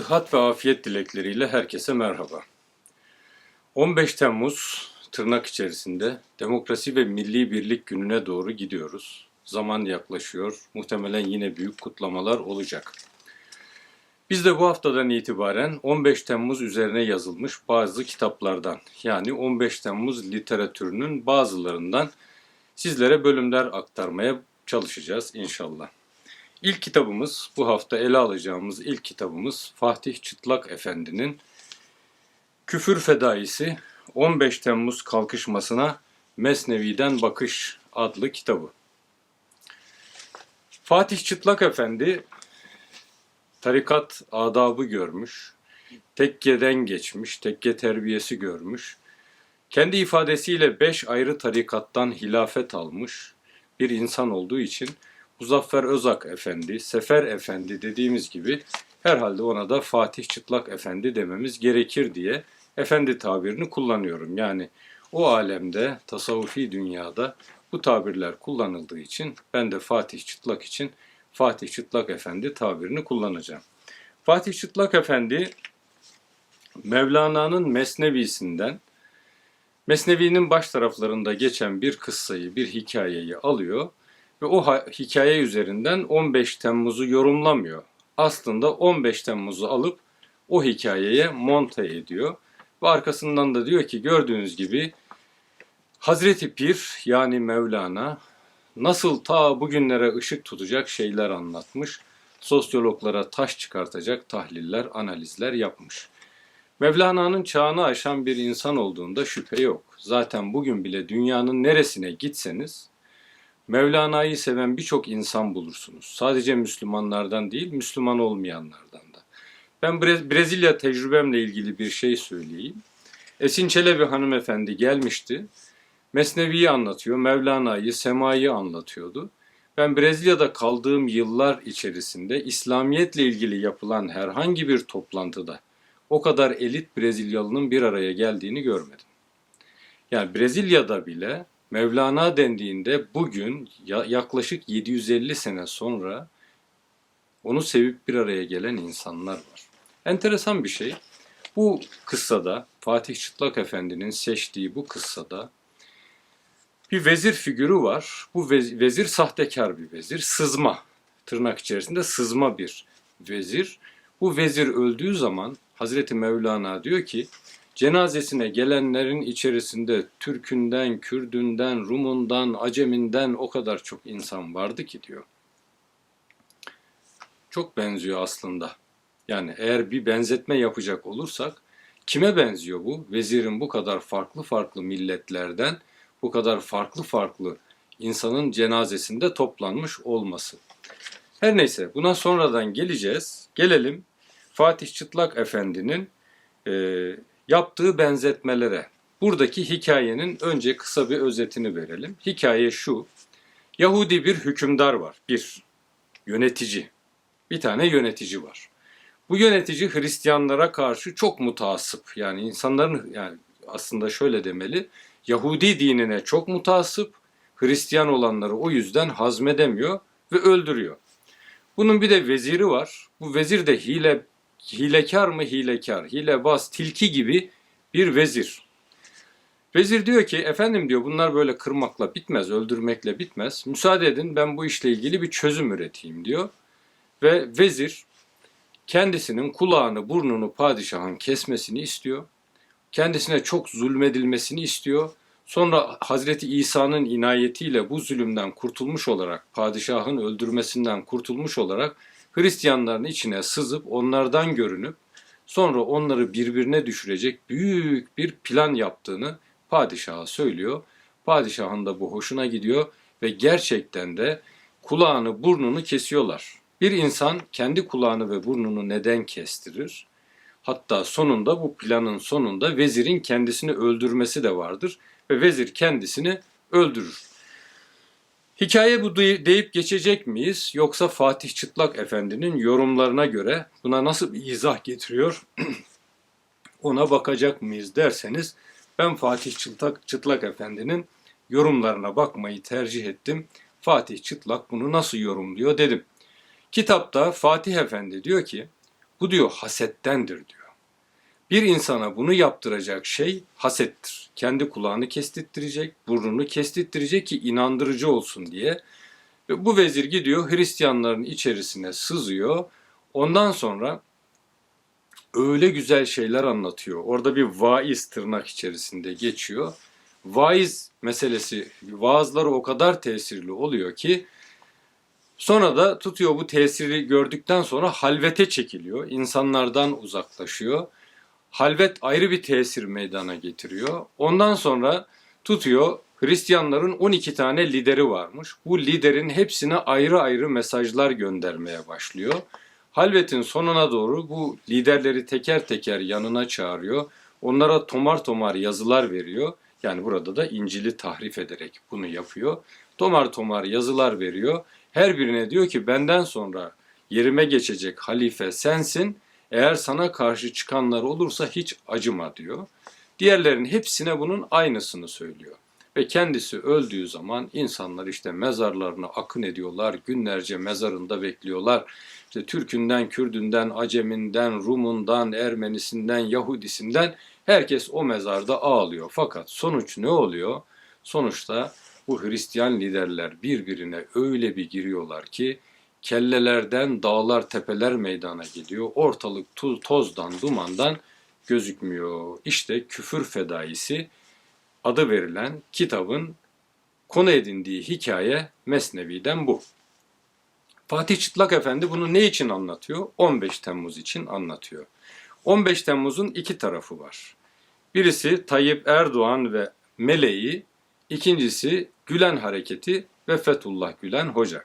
Sıhhat ve afiyet dilekleriyle herkese merhaba. 15 Temmuz tırnak içerisinde Demokrasi ve Milli Birlik Günü'ne doğru gidiyoruz. Zaman yaklaşıyor. Muhtemelen yine büyük kutlamalar olacak. Biz de bu haftadan itibaren 15 Temmuz üzerine yazılmış bazı kitaplardan yani 15 Temmuz literatürünün bazılarından sizlere bölümler aktarmaya çalışacağız inşallah. İlk kitabımız, bu hafta ele alacağımız ilk kitabımız Fatih Çıtlak Efendi'nin Küfür Fedaisi 15 Temmuz kalkışmasına Mesnevi'den Bakış adlı kitabı. Fatih Çıtlak Efendi tarikat adabı görmüş, tekkeden geçmiş, tekke terbiyesi görmüş. Kendi ifadesiyle beş ayrı tarikattan hilafet almış bir insan olduğu için Muzaffer Özak Efendi, Sefer Efendi dediğimiz gibi herhalde ona da Fatih Çıtlak Efendi dememiz gerekir diye efendi tabirini kullanıyorum. Yani o alemde, tasavvufi dünyada bu tabirler kullanıldığı için ben de Fatih Çıtlak için Fatih Çıtlak Efendi tabirini kullanacağım. Fatih Çıtlak Efendi Mevlana'nın Mesnevisinden Mesnevi'nin baş taraflarında geçen bir kıssayı, bir hikayeyi alıyor ve o hikaye üzerinden 15 Temmuz'u yorumlamıyor. Aslında 15 Temmuz'u alıp o hikayeye monte ediyor ve arkasından da diyor ki gördüğünüz gibi Hazreti Pir yani Mevlana nasıl ta bugünlere ışık tutacak şeyler anlatmış, sosyologlara taş çıkartacak tahliller, analizler yapmış. Mevlana'nın çağını aşan bir insan olduğunda şüphe yok. Zaten bugün bile dünyanın neresine gitseniz Mevlana'yı seven birçok insan bulursunuz. Sadece Müslümanlardan değil, Müslüman olmayanlardan da. Ben Brezilya tecrübemle ilgili bir şey söyleyeyim. Esin Çelebi hanımefendi gelmişti. Mesnevi'yi anlatıyor, Mevlana'yı, Sema'yı anlatıyordu. Ben Brezilya'da kaldığım yıllar içerisinde İslamiyetle ilgili yapılan herhangi bir toplantıda o kadar elit Brezilyalının bir araya geldiğini görmedim. Yani Brezilya'da bile Mevlana dendiğinde bugün yaklaşık 750 sene sonra onu sevip bir araya gelen insanlar var. Enteresan bir şey. Bu kıssada Fatih Çıtlak Efendi'nin seçtiği bu kıssada bir vezir figürü var. Bu vezir sahtekar bir vezir. Sızma tırnak içerisinde sızma bir vezir. Bu vezir öldüğü zaman Hazreti Mevlana diyor ki cenazesine gelenlerin içerisinde Türkünden, Kürdünden, Rumundan, Aceminden o kadar çok insan vardı ki diyor. Çok benziyor aslında. Yani eğer bir benzetme yapacak olursak kime benziyor bu? Vezirin bu kadar farklı farklı milletlerden bu kadar farklı farklı insanın cenazesinde toplanmış olması. Her neyse buna sonradan geleceğiz. Gelelim Fatih Çıtlak Efendi'nin yaptığı benzetmelere. Buradaki hikayenin önce kısa bir özetini verelim. Hikaye şu. Yahudi bir hükümdar var. Bir yönetici. Bir tane yönetici var. Bu yönetici Hristiyanlara karşı çok mutasip. Yani insanların yani aslında şöyle demeli. Yahudi dinine çok mutasip. Hristiyan olanları o yüzden hazmedemiyor ve öldürüyor. Bunun bir de veziri var. Bu vezir de hile hilekar mı hilekar, hilebaz, tilki gibi bir vezir. Vezir diyor ki efendim diyor bunlar böyle kırmakla bitmez, öldürmekle bitmez. Müsaade edin ben bu işle ilgili bir çözüm üreteyim diyor. Ve vezir kendisinin kulağını burnunu padişahın kesmesini istiyor. Kendisine çok zulmedilmesini istiyor. Sonra Hazreti İsa'nın inayetiyle bu zulümden kurtulmuş olarak, padişahın öldürmesinden kurtulmuş olarak Hristiyanların içine sızıp onlardan görünüp sonra onları birbirine düşürecek büyük bir plan yaptığını padişaha söylüyor. Padişahın da bu hoşuna gidiyor ve gerçekten de kulağını burnunu kesiyorlar. Bir insan kendi kulağını ve burnunu neden kestirir? Hatta sonunda bu planın sonunda vezirin kendisini öldürmesi de vardır ve vezir kendisini öldürür. Hikaye bu deyip geçecek miyiz yoksa Fatih Çıtlak Efendi'nin yorumlarına göre buna nasıl bir izah getiriyor ona bakacak mıyız derseniz ben Fatih Çıtlak, Çıtlak Efendi'nin yorumlarına bakmayı tercih ettim. Fatih Çıtlak bunu nasıl yorumluyor dedim. Kitapta Fatih Efendi diyor ki Bu diyor hasettendir diyor. Bir insana bunu yaptıracak şey hasettir. Kendi kulağını kestirttirecek, burnunu kestirttirecek ki inandırıcı olsun diye. Ve bu vezir gidiyor Hristiyanların içerisine sızıyor. Ondan sonra öyle güzel şeyler anlatıyor. Orada bir vaiz tırnak içerisinde geçiyor. Vaiz meselesi, vaazları o kadar tesirli oluyor ki sonra da tutuyor bu tesiri gördükten sonra halvete çekiliyor. İnsanlardan uzaklaşıyor. Halvet ayrı bir tesir meydana getiriyor. Ondan sonra tutuyor Hristiyanların 12 tane lideri varmış. Bu liderin hepsine ayrı ayrı mesajlar göndermeye başlıyor. Halvet'in sonuna doğru bu liderleri teker teker yanına çağırıyor. Onlara tomar tomar yazılar veriyor. Yani burada da İncil'i tahrif ederek bunu yapıyor. Tomar tomar yazılar veriyor. Her birine diyor ki benden sonra yerime geçecek halife sensin. Eğer sana karşı çıkanlar olursa hiç acıma diyor. Diğerlerin hepsine bunun aynısını söylüyor. Ve kendisi öldüğü zaman insanlar işte mezarlarına akın ediyorlar. Günlerce mezarında bekliyorlar. İşte Türkünden, Kürdünden, Aceminden, Rumundan, Ermenisinden, Yahudisinden herkes o mezarda ağlıyor. Fakat sonuç ne oluyor? Sonuçta bu Hristiyan liderler birbirine öyle bir giriyorlar ki kellelerden dağlar tepeler meydana geliyor. Ortalık tuz, tozdan dumandan gözükmüyor. İşte küfür fedaisi adı verilen kitabın konu edindiği hikaye Mesnevi'den bu. Fatih Çıtlak Efendi bunu ne için anlatıyor? 15 Temmuz için anlatıyor. 15 Temmuz'un iki tarafı var. Birisi Tayyip Erdoğan ve Meleği, ikincisi Gülen Hareketi ve Fethullah Gülen Hoca.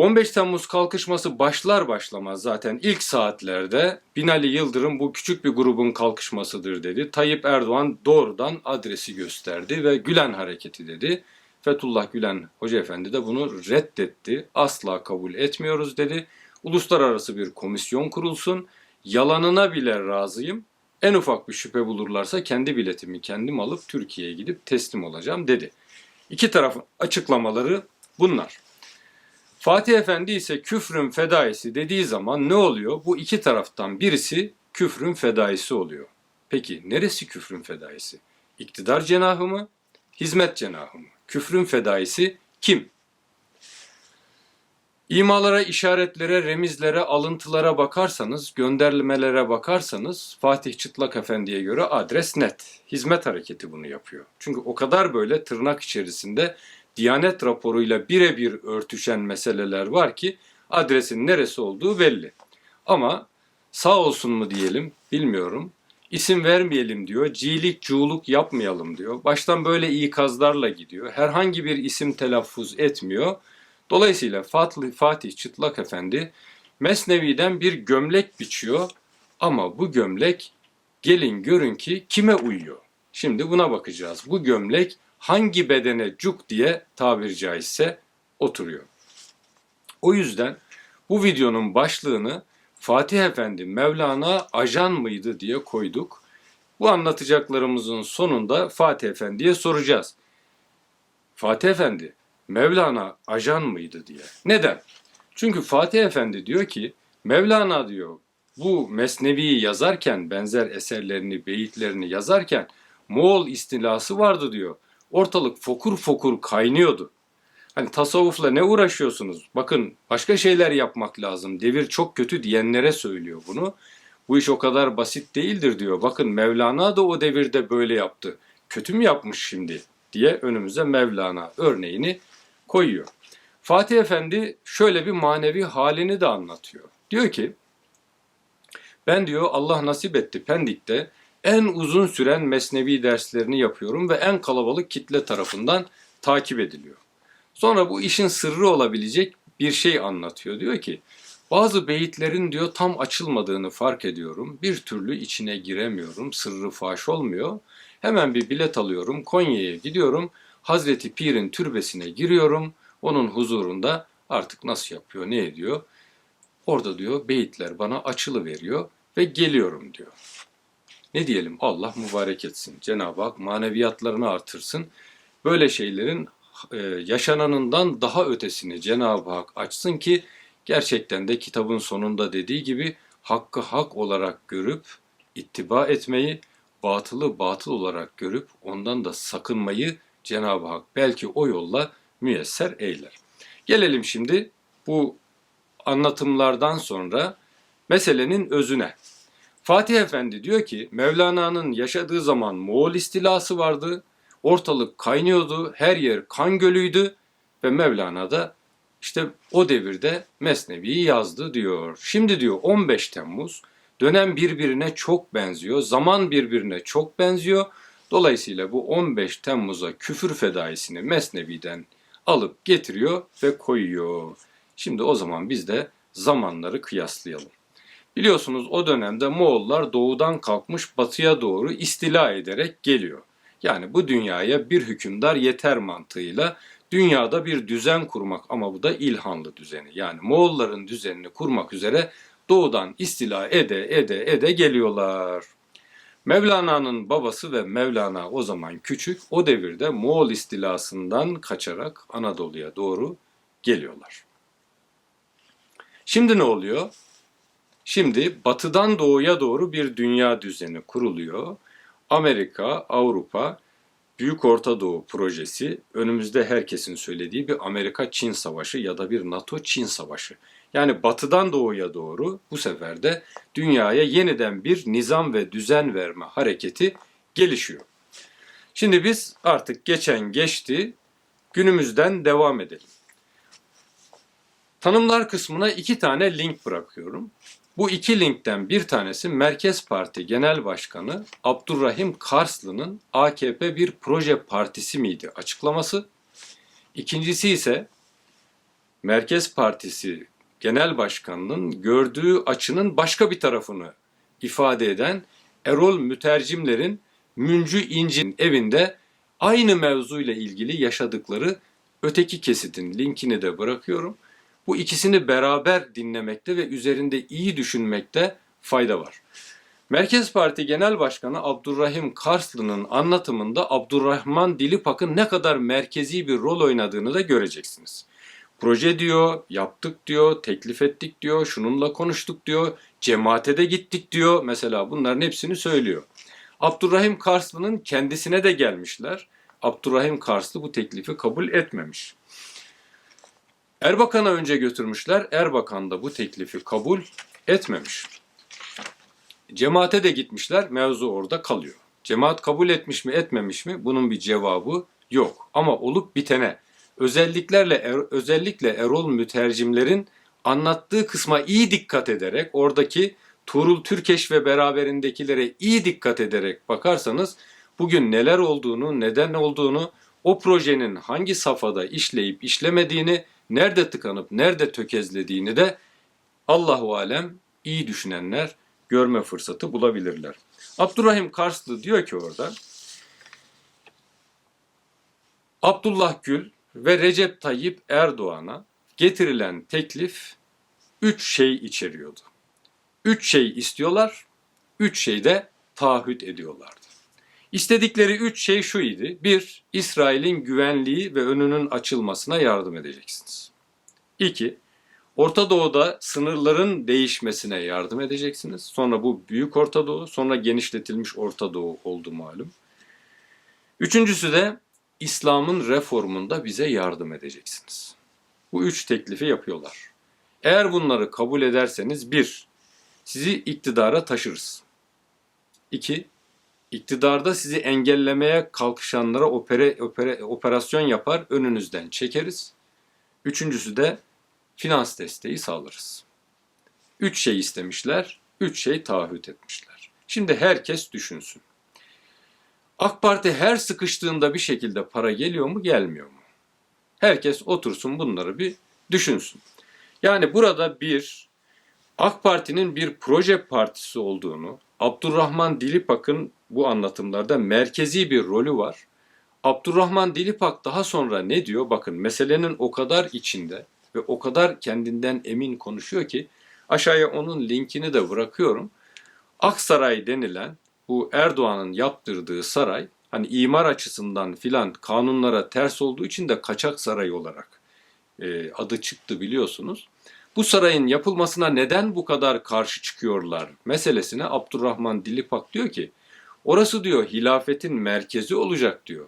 15 Temmuz kalkışması başlar başlamaz zaten ilk saatlerde Binali Yıldırım bu küçük bir grubun kalkışmasıdır dedi. Tayyip Erdoğan doğrudan adresi gösterdi ve Gülen hareketi dedi. Fethullah Gülen Hoca Efendi de bunu reddetti. Asla kabul etmiyoruz dedi. Uluslararası bir komisyon kurulsun. Yalanına bile razıyım. En ufak bir şüphe bulurlarsa kendi biletimi kendim alıp Türkiye'ye gidip teslim olacağım dedi. İki tarafın açıklamaları bunlar. Fatih Efendi ise küfrün fedaisi dediği zaman ne oluyor? Bu iki taraftan birisi küfrün fedaisi oluyor. Peki neresi küfrün fedaisi? İktidar cenahı mı? Hizmet cenahı mı? Küfrün fedaisi kim? İmalara, işaretlere, remizlere, alıntılara bakarsanız, göndermelere bakarsanız Fatih Çıtlak Efendi'ye göre adres net. Hizmet hareketi bunu yapıyor. Çünkü o kadar böyle tırnak içerisinde Diyanet raporuyla birebir örtüşen meseleler var ki adresin neresi olduğu belli. Ama sağ olsun mu diyelim bilmiyorum. İsim vermeyelim diyor. Cilik cuğluk yapmayalım diyor. Baştan böyle ikazlarla gidiyor. Herhangi bir isim telaffuz etmiyor. Dolayısıyla Fatih, Fatih Çıtlak Efendi Mesnevi'den bir gömlek biçiyor. Ama bu gömlek gelin görün ki kime uyuyor? Şimdi buna bakacağız. Bu gömlek hangi bedene cuk diye tabiri caizse oturuyor. O yüzden bu videonun başlığını Fatih Efendi Mevlana ajan mıydı diye koyduk. Bu anlatacaklarımızın sonunda Fatih Efendi'ye soracağız. Fatih Efendi Mevlana ajan mıydı diye. Neden? Çünkü Fatih Efendi diyor ki Mevlana diyor bu Mesnevi'yi yazarken benzer eserlerini, beyitlerini yazarken Moğol istilası vardı diyor ortalık fokur fokur kaynıyordu. Hani tasavvufla ne uğraşıyorsunuz? Bakın başka şeyler yapmak lazım. Devir çok kötü diyenlere söylüyor bunu. Bu iş o kadar basit değildir diyor. Bakın Mevlana da o devirde böyle yaptı. Kötü mü yapmış şimdi diye önümüze Mevlana örneğini koyuyor. Fatih Efendi şöyle bir manevi halini de anlatıyor. Diyor ki ben diyor Allah nasip etti Pendik'te en uzun süren mesnevi derslerini yapıyorum ve en kalabalık kitle tarafından takip ediliyor. Sonra bu işin sırrı olabilecek bir şey anlatıyor. Diyor ki bazı beyitlerin diyor tam açılmadığını fark ediyorum. Bir türlü içine giremiyorum. Sırrı faş olmuyor. Hemen bir bilet alıyorum. Konya'ya gidiyorum. Hazreti Pir'in türbesine giriyorum. Onun huzurunda artık nasıl yapıyor, ne ediyor? Orada diyor beyitler bana açılı veriyor ve geliyorum diyor. Ne diyelim Allah mübarek etsin. Cenab-ı Hak maneviyatlarını artırsın. Böyle şeylerin e, yaşananından daha ötesini Cenab-ı Hak açsın ki gerçekten de kitabın sonunda dediği gibi hakkı hak olarak görüp ittiba etmeyi, batılı batıl olarak görüp ondan da sakınmayı Cenab-ı Hak belki o yolla müyesser eyler. Gelelim şimdi bu anlatımlardan sonra meselenin özüne. Fatih Efendi diyor ki Mevlana'nın yaşadığı zaman Moğol istilası vardı. Ortalık kaynıyordu, her yer kan gölüydü ve Mevlana da işte o devirde Mesnevi'yi yazdı diyor. Şimdi diyor 15 Temmuz dönem birbirine çok benziyor, zaman birbirine çok benziyor. Dolayısıyla bu 15 Temmuz'a küfür fedaisini Mesnevi'den alıp getiriyor ve koyuyor. Şimdi o zaman biz de zamanları kıyaslayalım. Biliyorsunuz o dönemde Moğollar doğudan kalkmış batıya doğru istila ederek geliyor. Yani bu dünyaya bir hükümdar yeter mantığıyla dünyada bir düzen kurmak ama bu da İlhanlı düzeni. Yani Moğolların düzenini kurmak üzere doğudan istila ede ede ede geliyorlar. Mevlana'nın babası ve Mevlana o zaman küçük, o devirde Moğol istilasından kaçarak Anadolu'ya doğru geliyorlar. Şimdi ne oluyor? Şimdi batıdan doğuya doğru bir dünya düzeni kuruluyor. Amerika, Avrupa, Büyük Orta Doğu projesi önümüzde herkesin söylediği bir Amerika-Çin savaşı ya da bir NATO-Çin savaşı. Yani batıdan doğuya doğru bu sefer de dünyaya yeniden bir nizam ve düzen verme hareketi gelişiyor. Şimdi biz artık geçen geçti, günümüzden devam edelim. Tanımlar kısmına iki tane link bırakıyorum. Bu iki linkten bir tanesi Merkez Parti Genel Başkanı Abdurrahim Karslı'nın AKP bir proje partisi miydi açıklaması. İkincisi ise Merkez Partisi Genel Başkanı'nın gördüğü açının başka bir tarafını ifade eden Erol Mütercimler'in Müncü İnci'nin evinde aynı mevzuyla ilgili yaşadıkları öteki kesitin linkini de bırakıyorum. Bu ikisini beraber dinlemekte ve üzerinde iyi düşünmekte fayda var. Merkez Parti Genel Başkanı Abdurrahim Karslı'nın anlatımında Abdurrahman Dilipak'ın ne kadar merkezi bir rol oynadığını da göreceksiniz. Proje diyor, yaptık diyor, teklif ettik diyor, şununla konuştuk diyor, cemaate de gittik diyor. Mesela bunların hepsini söylüyor. Abdurrahim Karslı'nın kendisine de gelmişler. Abdurrahim Karslı bu teklifi kabul etmemiş. Erbakan'a önce götürmüşler. Erbakan da bu teklifi kabul etmemiş. Cemaate de gitmişler. Mevzu orada kalıyor. Cemaat kabul etmiş mi etmemiş mi? Bunun bir cevabı yok. Ama olup bitene özelliklerle er, özellikle Erol mütercimlerin anlattığı kısma iyi dikkat ederek oradaki Tuğrul Türkeş ve beraberindekilere iyi dikkat ederek bakarsanız bugün neler olduğunu, neden olduğunu, o projenin hangi safhada işleyip işlemediğini nerede tıkanıp nerede tökezlediğini de Allahu alem iyi düşünenler görme fırsatı bulabilirler. Abdurrahim Karslı diyor ki orada Abdullah Gül ve Recep Tayyip Erdoğan'a getirilen teklif üç şey içeriyordu. Üç şey istiyorlar, üç şey de taahhüt ediyorlardı. İstedikleri üç şey şu idi. Bir, İsrail'in güvenliği ve önünün açılmasına yardım edeceksiniz. İki, Orta Doğu'da sınırların değişmesine yardım edeceksiniz. Sonra bu Büyük Orta Doğu, sonra genişletilmiş Orta Doğu oldu malum. Üçüncüsü de İslam'ın reformunda bize yardım edeceksiniz. Bu üç teklifi yapıyorlar. Eğer bunları kabul ederseniz bir, sizi iktidara taşırız. İki, iktidarda sizi engellemeye kalkışanlara opere, opere, operasyon yapar, önünüzden çekeriz. Üçüncüsü de finans desteği sağlarız. Üç şey istemişler, üç şey taahhüt etmişler. Şimdi herkes düşünsün. AK Parti her sıkıştığında bir şekilde para geliyor mu, gelmiyor mu? Herkes otursun bunları bir düşünsün. Yani burada bir AK Parti'nin bir proje partisi olduğunu, Abdurrahman Dilipak'ın bu anlatımlarda merkezi bir rolü var. Abdurrahman Dilipak daha sonra ne diyor? Bakın meselenin o kadar içinde ve o kadar kendinden emin konuşuyor ki aşağıya onun linkini de bırakıyorum. Aksaray denilen bu Erdoğan'ın yaptırdığı saray hani imar açısından filan kanunlara ters olduğu için de kaçak saray olarak e, adı çıktı biliyorsunuz. Bu sarayın yapılmasına neden bu kadar karşı çıkıyorlar meselesine Abdurrahman Dilipak diyor ki orası diyor hilafetin merkezi olacak diyor.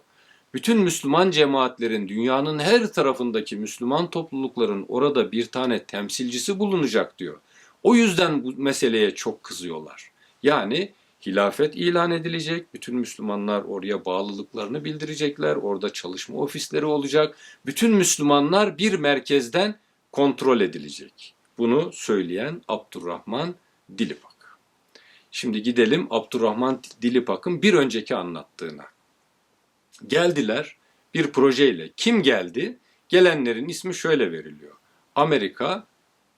Bütün Müslüman cemaatlerin dünyanın her tarafındaki Müslüman toplulukların orada bir tane temsilcisi bulunacak diyor. O yüzden bu meseleye çok kızıyorlar. Yani hilafet ilan edilecek, bütün Müslümanlar oraya bağlılıklarını bildirecekler, orada çalışma ofisleri olacak. Bütün Müslümanlar bir merkezden kontrol edilecek. Bunu söyleyen Abdurrahman Dilipak. Şimdi gidelim Abdurrahman Dilipak'ın bir önceki anlattığına. Geldiler bir projeyle. Kim geldi? Gelenlerin ismi şöyle veriliyor. Amerika,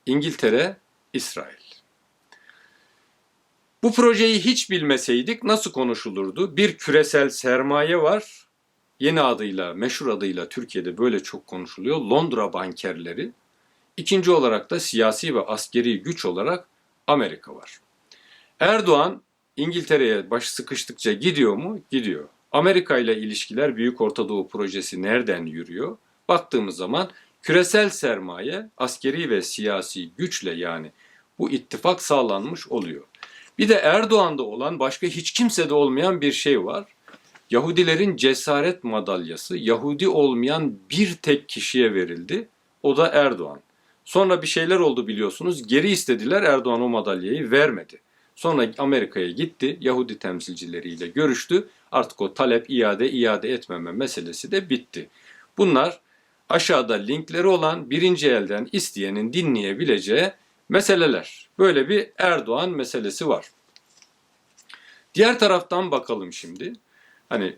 İngiltere, İsrail. Bu projeyi hiç bilmeseydik nasıl konuşulurdu? Bir küresel sermaye var. Yeni adıyla, meşhur adıyla Türkiye'de böyle çok konuşuluyor. Londra bankerleri. İkinci olarak da siyasi ve askeri güç olarak Amerika var. Erdoğan İngiltere'ye baş sıkıştıkça gidiyor mu? Gidiyor. Amerika ile ilişkiler Büyük Orta Doğu projesi nereden yürüyor? Baktığımız zaman küresel sermaye, askeri ve siyasi güçle yani bu ittifak sağlanmış oluyor. Bir de Erdoğan'da olan başka hiç kimsede olmayan bir şey var. Yahudilerin cesaret madalyası Yahudi olmayan bir tek kişiye verildi. O da Erdoğan. Sonra bir şeyler oldu biliyorsunuz. Geri istediler Erdoğan o madalyayı vermedi. Sonra Amerika'ya gitti. Yahudi temsilcileriyle görüştü. Artık o talep iade iade etmeme meselesi de bitti. Bunlar aşağıda linkleri olan birinci elden isteyenin dinleyebileceği meseleler. Böyle bir Erdoğan meselesi var. Diğer taraftan bakalım şimdi. Hani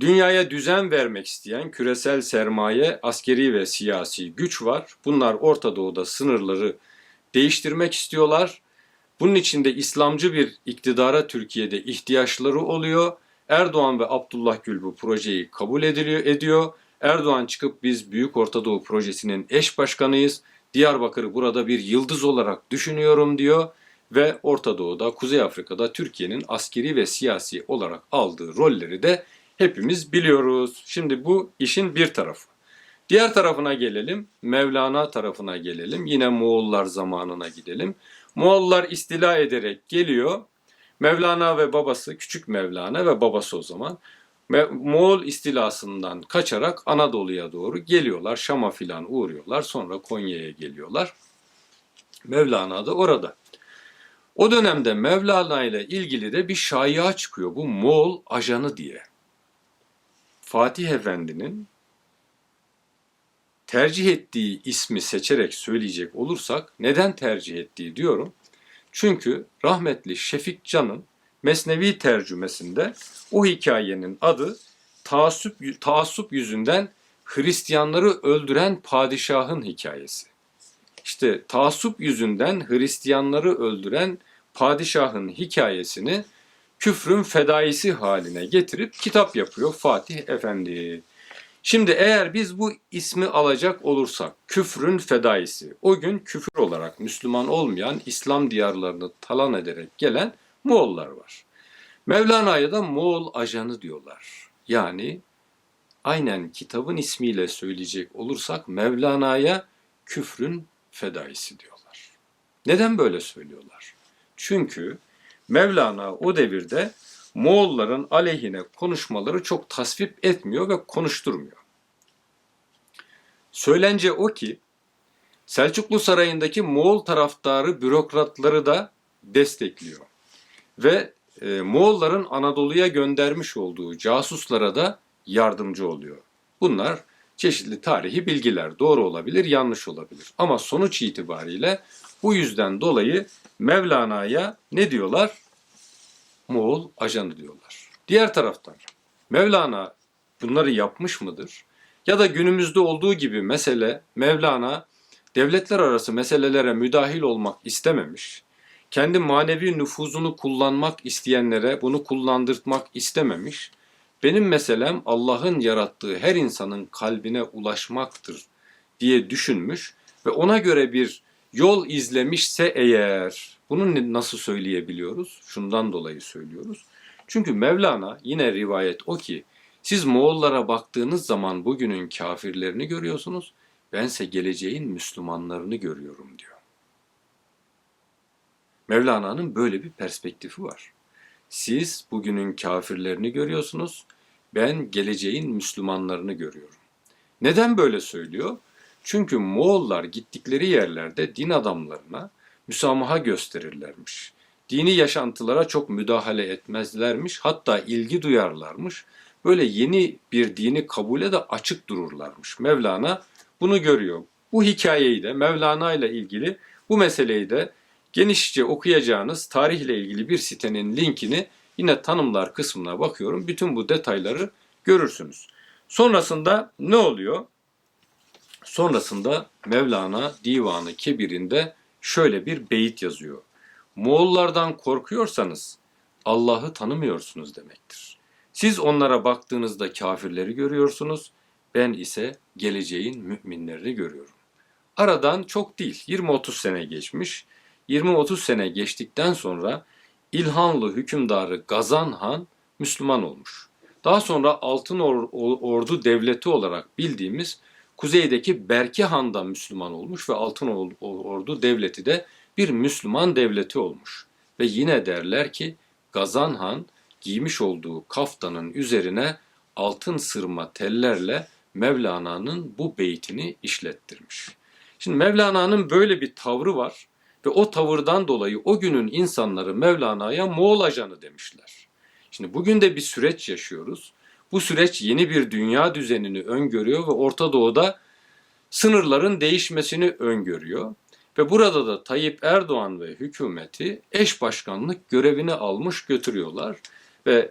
dünyaya düzen vermek isteyen küresel sermaye, askeri ve siyasi güç var. Bunlar Orta Doğu'da sınırları değiştirmek istiyorlar. Bunun için de İslamcı bir iktidara Türkiye'de ihtiyaçları oluyor. Erdoğan ve Abdullah Gül bu projeyi kabul ediliyor, ediyor. Erdoğan çıkıp biz Büyük Orta Doğu Projesi'nin eş başkanıyız. Diyarbakır'ı burada bir yıldız olarak düşünüyorum diyor ve Orta Doğu'da, Kuzey Afrika'da Türkiye'nin askeri ve siyasi olarak aldığı rolleri de hepimiz biliyoruz. Şimdi bu işin bir tarafı. Diğer tarafına gelelim, Mevlana tarafına gelelim. Yine Moğollar zamanına gidelim. Moğollar istila ederek geliyor. Mevlana ve babası, küçük Mevlana ve babası o zaman Moğol istilasından kaçarak Anadolu'ya doğru geliyorlar. Şam'a filan uğruyorlar. Sonra Konya'ya geliyorlar. Mevlana da orada. O dönemde Mevlana ile ilgili de bir şaya çıkıyor. Bu Moğol ajanı diye. Fatih Efendi'nin tercih ettiği ismi seçerek söyleyecek olursak neden tercih ettiği diyorum. Çünkü rahmetli Şefik Can'ın Mesnevi tercümesinde o hikayenin adı taassup, taassup yüzünden Hristiyanları öldüren padişahın hikayesi. İşte taassup yüzünden Hristiyanları öldüren padişahın hikayesini küfrün fedaisi haline getirip kitap yapıyor Fatih Efendi. Şimdi eğer biz bu ismi alacak olursak küfrün fedaisi o gün küfür olarak Müslüman olmayan İslam diyarlarını talan ederek gelen Moğollar var. Mevlana'ya da Moğol ajanı diyorlar. Yani aynen kitabın ismiyle söyleyecek olursak Mevlana'ya küfrün fedaisi diyorlar. Neden böyle söylüyorlar? Çünkü Mevlana o devirde Moğolların aleyhine konuşmaları çok tasvip etmiyor ve konuşturmuyor. Söylence o ki Selçuklu Sarayı'ndaki Moğol taraftarı bürokratları da destekliyor. Ve e, Moğolların Anadolu'ya göndermiş olduğu casuslara da yardımcı oluyor. Bunlar çeşitli tarihi bilgiler doğru olabilir, yanlış olabilir. Ama sonuç itibariyle bu yüzden dolayı Mevlana'ya ne diyorlar? Moğol ajanı diyorlar. Diğer taraftan Mevlana bunları yapmış mıdır? Ya da günümüzde olduğu gibi mesele Mevlana devletler arası meselelere müdahil olmak istememiş. Kendi manevi nüfuzunu kullanmak isteyenlere bunu kullandırtmak istememiş. Benim meselem Allah'ın yarattığı her insanın kalbine ulaşmaktır diye düşünmüş ve ona göre bir yol izlemişse eğer bunu nasıl söyleyebiliyoruz? Şundan dolayı söylüyoruz. Çünkü Mevlana yine rivayet o ki siz Moğollara baktığınız zaman bugünün kafirlerini görüyorsunuz. Bense geleceğin Müslümanlarını görüyorum diyor. Mevlana'nın böyle bir perspektifi var. Siz bugünün kafirlerini görüyorsunuz, ben geleceğin Müslümanlarını görüyorum. Neden böyle söylüyor? Çünkü Moğollar gittikleri yerlerde din adamlarına müsamaha gösterirlermiş. Dini yaşantılara çok müdahale etmezlermiş, hatta ilgi duyarlarmış. Böyle yeni bir dini kabule de açık dururlarmış. Mevlana bunu görüyor. Bu hikayeyi de Mevlana ile ilgili bu meseleyi de genişçe okuyacağınız tarihle ilgili bir sitenin linkini yine tanımlar kısmına bakıyorum. Bütün bu detayları görürsünüz. Sonrasında ne oluyor? Sonrasında Mevlana Divanı Kebir'inde şöyle bir beyit yazıyor. Moğollardan korkuyorsanız Allah'ı tanımıyorsunuz demektir. Siz onlara baktığınızda kafirleri görüyorsunuz, ben ise geleceğin müminlerini görüyorum. Aradan çok değil, 20-30 sene geçmiş. 20-30 sene geçtikten sonra İlhanlı hükümdarı Gazan Han Müslüman olmuş. Daha sonra Altın Or- Ordu Devleti olarak bildiğimiz kuzeydeki Berke Han da Müslüman olmuş ve Altın Or- Ordu Devleti de bir Müslüman devleti olmuş. Ve yine derler ki Gazan Han giymiş olduğu kaftanın üzerine altın sırma tellerle Mevlana'nın bu beytini işlettirmiş. Şimdi Mevlana'nın böyle bir tavrı var ve o tavırdan dolayı o günün insanları Mevlana'ya Moğol ajanı demişler. Şimdi bugün de bir süreç yaşıyoruz. Bu süreç yeni bir dünya düzenini öngörüyor ve Orta Doğu'da sınırların değişmesini öngörüyor. Ve burada da Tayyip Erdoğan ve hükümeti eş başkanlık görevini almış götürüyorlar. Ve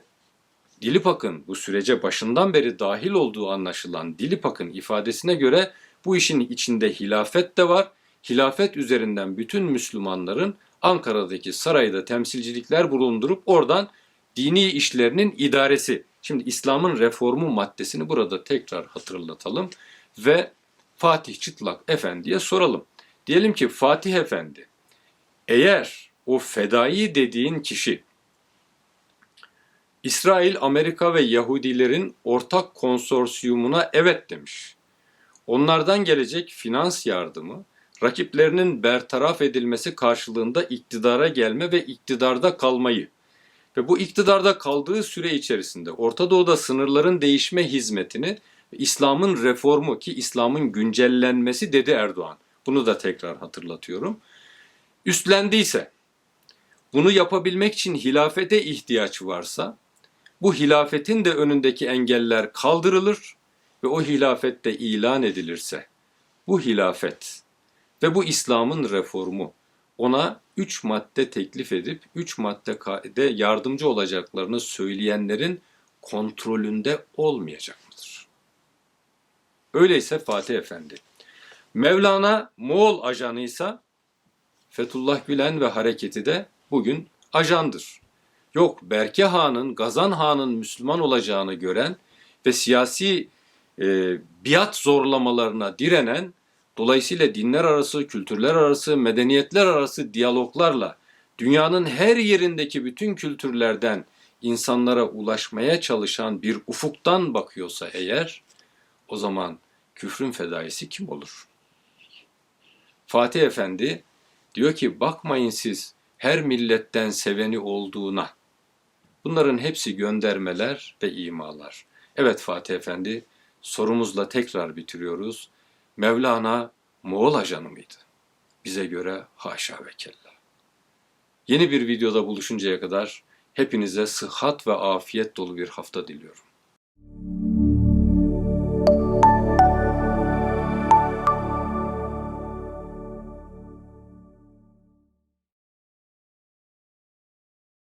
Dilipak'ın bu sürece başından beri dahil olduğu anlaşılan Dilipak'ın ifadesine göre bu işin içinde hilafet de var. Hilafet üzerinden bütün Müslümanların Ankara'daki sarayda temsilcilikler bulundurup oradan dini işlerinin idaresi. Şimdi İslam'ın reformu maddesini burada tekrar hatırlatalım ve Fatih Çıtlak Efendi'ye soralım. Diyelim ki Fatih Efendi eğer o fedai dediğin kişi İsrail, Amerika ve Yahudilerin ortak konsorsiyumuna evet demiş. Onlardan gelecek finans yardımı, rakiplerinin bertaraf edilmesi karşılığında iktidara gelme ve iktidarda kalmayı ve bu iktidarda kaldığı süre içerisinde Orta Doğu'da sınırların değişme hizmetini İslam'ın reformu ki İslam'ın güncellenmesi dedi Erdoğan. Bunu da tekrar hatırlatıyorum. Üstlendiyse bunu yapabilmek için hilafete ihtiyaç varsa bu hilafetin de önündeki engeller kaldırılır ve o hilafette ilan edilirse bu hilafet ve bu İslam'ın reformu ona üç madde teklif edip üç maddede yardımcı olacaklarını söyleyenlerin kontrolünde olmayacak mıdır? Öyleyse Fatih Efendi. Mevlana Moğol ajanıysa Fethullah Gülen ve hareketi de bugün ajandır. Yok Berke Han'ın, Gazan Han'ın Müslüman olacağını gören ve siyasi e, biat zorlamalarına direnen, dolayısıyla dinler arası, kültürler arası, medeniyetler arası diyaloglarla dünyanın her yerindeki bütün kültürlerden insanlara ulaşmaya çalışan bir ufuktan bakıyorsa eğer, o zaman küfrün fedaisi kim olur? Fatih Efendi diyor ki bakmayın siz her milletten seveni olduğuna. Bunların hepsi göndermeler ve imalar. Evet Fatih Efendi sorumuzla tekrar bitiriyoruz. Mevlana Moğol ajanı mıydı? Bize göre haşa ve kella. Yeni bir videoda buluşuncaya kadar hepinize sıhhat ve afiyet dolu bir hafta diliyorum.